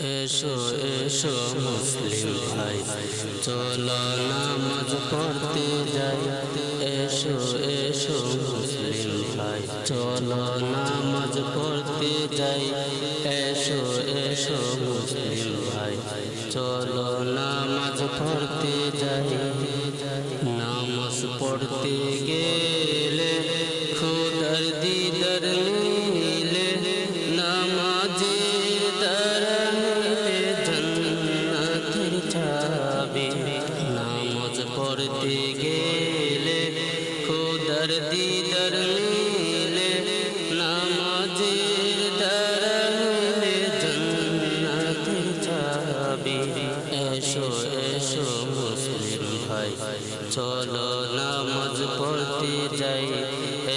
এসো এসো মুসলিম ভাই চলো নামাজ পড়তে যাই এসো এসো মুসলিম ভাই চলো নামাজ পড়তে যাই এসো এসো মুসলিম ভাই চলো নামাজ পড়তে যাই নামাজ পড়তে গেলে খুদার দিদার নিলে নামাজের দ্বারা নিলে জান্নাতের চাবি এসো এসো মুসলিম ভাই চলো নামাজ পড়তে যাই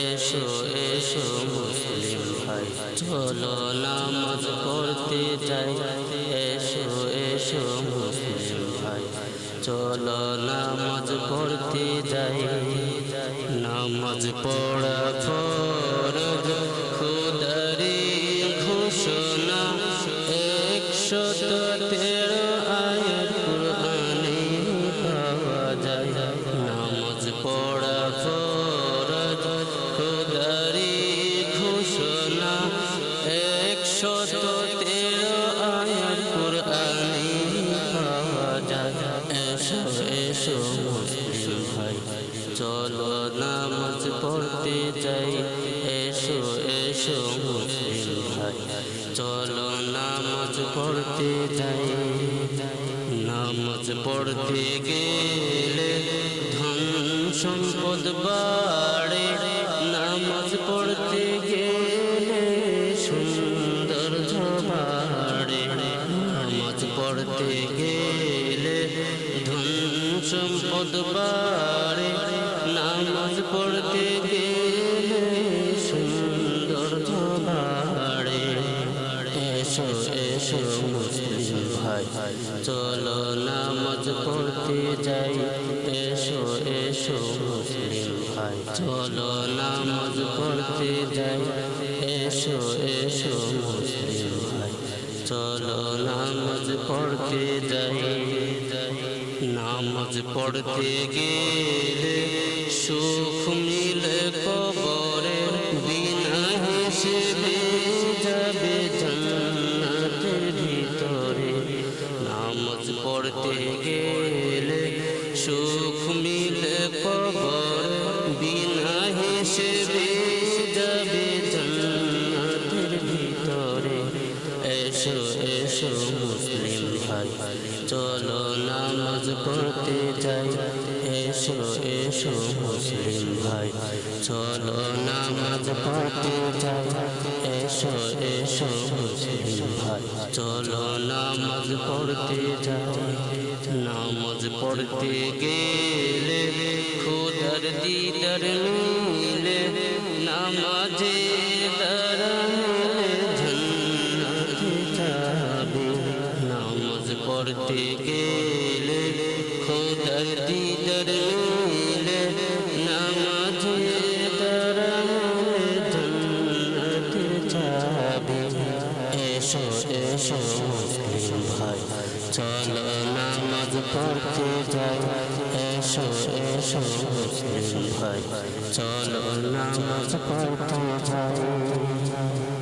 এসো এসো মুসলিম ভাই চলো নামাজ পড়তে যাই এসো এসো মুসলিম ভাই চলো নামাজ পড়তে যাই নামাজ পড়া ফরজ খুদারি ঘোষণা। একশত তেরো আয়াত পাওয়া যায়। নামাজ পড়া ফরজ নামাজ পড়তে যাই, এসো এসো মুসলিম ভাই। চলো নামাজ পড়তে যাই। নামাজ পড়তে গেলে ধন সম্পদ বাড়ে। নামাজ পড়তে গেলে সুন্দর বাড়ে নামাজ পড়তে গেলে ধন সম্পদ বাড়ে। মুসলিম ভাই চলো নামাজ পড়তে যাই এসো এসো মুসলিম ভাই চলো নামাজ পড়তে যাই এসো এসো মুসলিম ভাই চলো নামাজ পড়তে যাই, নামাজ পড়তে গেলে এসো এসো মুসলিম ভাই চলো নামাজ পড়তে যাই। এসো এসো, মুসলিম ভাই। চলো নামাজ পড়তে যাই। এসো এসো মুসলিম ভাই চলো নামাজ পড়তে যাই নামাজ পড়তে গেলে খুদার দিদার মিলে নামাজ পড়তে গেলে খোদার দিদার মিলে নামাজের দ্বারা জান্নাতে যাবে। এসো এসো মুসলিম ভাই, চলো নামাজ পড়তে যাই। এসো এসো ভাই, চলো নামাজ পড়তে যাই।